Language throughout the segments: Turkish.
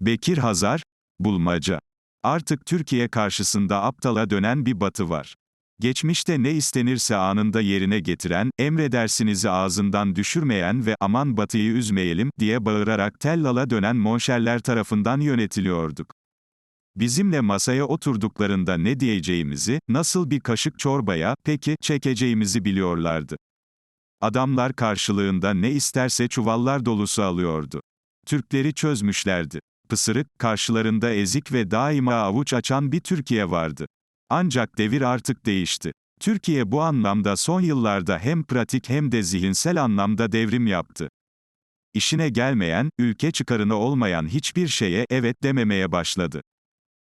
Bekir Hazar, bulmaca. Artık Türkiye karşısında aptala dönen bir batı var. Geçmişte ne istenirse anında yerine getiren, emredersinizi ağzından düşürmeyen ve aman batıyı üzmeyelim diye bağırarak tellala dönen monşerler tarafından yönetiliyorduk. Bizimle masaya oturduklarında ne diyeceğimizi, nasıl bir kaşık çorbaya, peki, çekeceğimizi biliyorlardı. Adamlar karşılığında ne isterse çuvallar dolusu alıyordu. Türkleri çözmüşlerdi. Pısırık, karşılarında ezik ve daima avuç açan bir Türkiye vardı. Ancak devir artık değişti. Türkiye bu anlamda son yıllarda hem pratik hem de zihinsel anlamda devrim yaptı. İşine gelmeyen, ülke çıkarına olmayan hiçbir şeye evet dememeye başladı.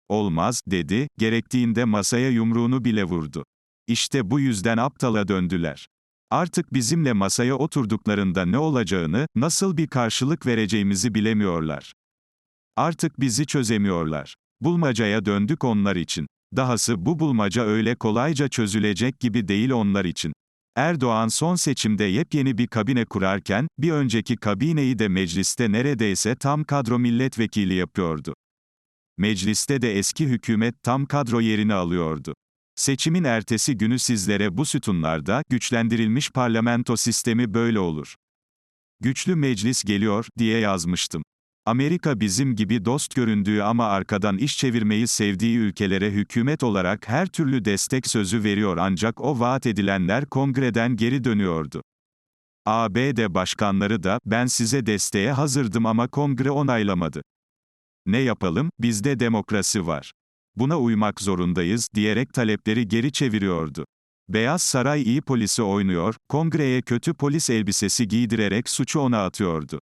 Olmaz, dedi, gerektiğinde masaya yumruğunu bile vurdu. İşte bu yüzden aptala döndüler. Artık bizimle masaya oturduklarında ne olacağını, nasıl bir karşılık vereceğimizi bilemiyorlar. Artık bizi çözemiyorlar. Bulmacaya döndük onlar için. Dahası bu bulmaca öyle kolayca çözülecek gibi değil onlar için. Erdoğan son seçimde yepyeni bir kabine kurarken, bir önceki kabineyi de mecliste neredeyse tam kadro milletvekili yapıyordu. Mecliste de eski hükümet tam kadro yerini alıyordu. Seçimin ertesi günü sizlere bu sütunlarda, güçlendirilmiş parlamento sistemi böyle olur. Güçlü meclis geliyor, diye yazmıştım. Amerika bizim gibi dost göründüğü ama arkadan iş çevirmeyi sevdiği ülkelere hükümet olarak her türlü destek sözü veriyor ancak o vaat edilenler kongreden geri dönüyordu. ABD başkanları da, ben size desteğe hazırdım ama kongre onaylamadı. Ne yapalım, bizde demokrasi var. Buna uymak zorundayız, diyerek talepleri geri çeviriyordu. Beyaz Saray iyi polisi oynuyor, kongreye kötü polis elbisesi giydirerek suçu ona atıyordu.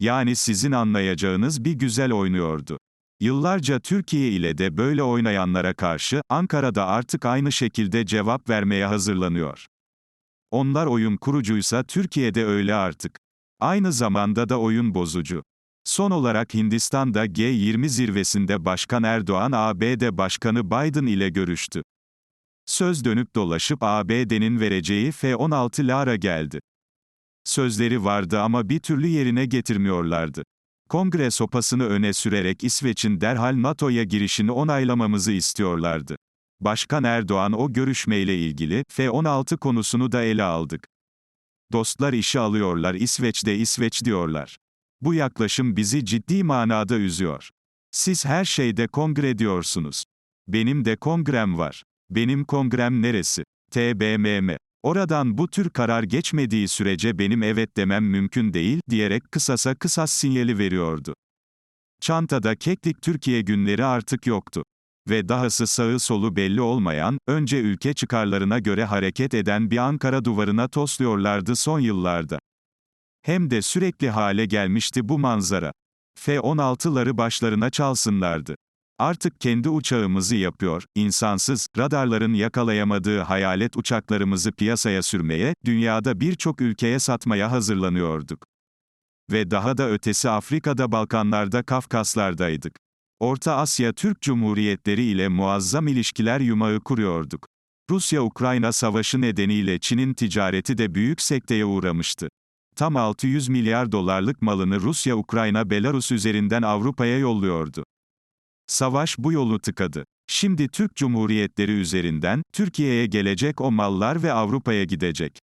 Yani sizin anlayacağınız bir güzel oynuyordu. Yıllarca Türkiye ile de böyle oynayanlara karşı, Ankara'da artık aynı şekilde cevap vermeye hazırlanıyor. Onlar oyun kurucuysa Türkiye'de öyle artık. Aynı zamanda da oyun bozucu. Son olarak Hindistan'da G20 zirvesinde Başkan Erdoğan ABD Başkanı Biden ile görüştü. Söz dönüp dolaşıp ABD'nin vereceği F-16 Lara geldi. Sözleri vardı ama bir türlü yerine getirmiyorlardı. Kongre sopasını öne sürerek İsveç'in derhal NATO'ya girişini onaylamamızı istiyorlardı. Başkan Erdoğan o görüşmeyle ilgili F-16 konusunu da ele aldık. Dostlar işi alıyorlar İsveç'te İsveç diyorlar. Bu yaklaşım bizi ciddi manada üzüyor. Siz her şeyde kongre diyorsunuz. Benim de kongrem var. Benim kongrem neresi? TBMM. Oradan bu tür karar geçmediği sürece benim evet demem mümkün değil, diyerek kısasa kısas sinyali veriyordu. Çantada Keklik Türkiye günleri artık yoktu. Ve dahası sağı solu belli olmayan, önce ülke çıkarlarına göre hareket eden bir Ankara duvarına tosluyorlardı son yıllarda. Hem de sürekli hale gelmişti bu manzara. F-16'ları başlarına çalsınlardı. Artık kendi uçağımızı yapıyor, insansız, radarların yakalayamadığı hayalet uçaklarımızı piyasaya sürmeye, dünyada birçok ülkeye satmaya hazırlanıyorduk. Ve daha da ötesi Afrika'da Balkanlarda Kafkaslardaydık. Orta Asya Türk Cumhuriyetleri ile muazzam ilişkiler yumağı kuruyorduk. Rusya-Ukrayna savaşı nedeniyle Çin'in ticareti de büyük sekteye uğramıştı. Tam 600 milyar dolarlık malını Rusya, Ukrayna, Belarus üzerinden Avrupa'ya yolluyordu. Savaş bu yolu tıkadı. Şimdi Türk Cumhuriyetleri üzerinden, Türkiye'ye gelecek o mallar ve Avrupa'ya gidecek.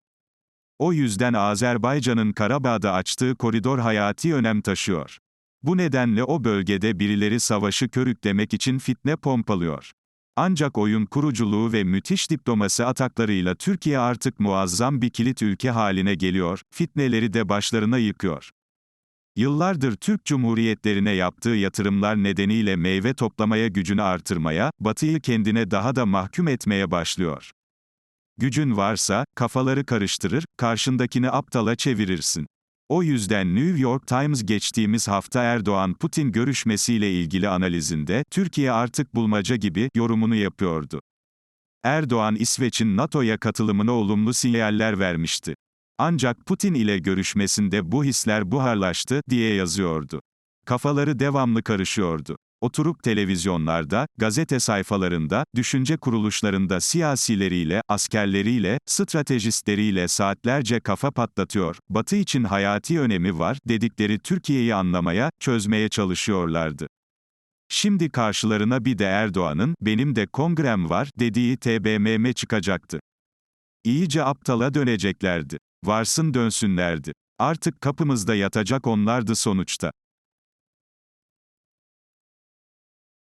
O yüzden Azerbaycan'ın Karabağ'da açtığı koridor hayati önem taşıyor. Bu nedenle o bölgede birileri savaşı körüklemek için fitne pompalıyor. Ancak oyun kuruculuğu ve müthiş diplomasi ataklarıyla Türkiye artık muazzam bir kilit ülke haline geliyor, fitneleri de başlarına yıkıyor. Yıllardır Türk Cumhuriyetlerine yaptığı yatırımlar nedeniyle meyve toplamaya gücünü artırmaya, Batı'yı kendine daha da mahkum etmeye başlıyor. Gücün varsa, kafaları karıştırır, karşındakini aptala çevirirsin. O yüzden New York Times geçtiğimiz hafta Erdoğan-Putin görüşmesiyle ilgili analizinde, Türkiye artık bulmaca gibi, yorumunu yapıyordu. Erdoğan İsveç'in NATO'ya katılımına olumlu sinyaller vermişti. Ancak Putin ile görüşmesinde bu hisler buharlaştı, diye yazıyordu. Kafaları devamlı karışıyordu. oturup televizyonlarda, gazete sayfalarında, düşünce kuruluşlarında siyasileriyle, askerleriyle, stratejistleriyle saatlerce kafa patlatıyor, Batı için hayati önemi var, dedikleri Türkiye'yi anlamaya, çözmeye çalışıyorlardı. Şimdi karşılarına bir de Erdoğan'ın, benim de kongrem var, dediği TBMM çıkacaktı. İyice aptala döneceklerdi. Varsın dönsünlerdi. Artık kapımızda yatacak onlardı sonuçta.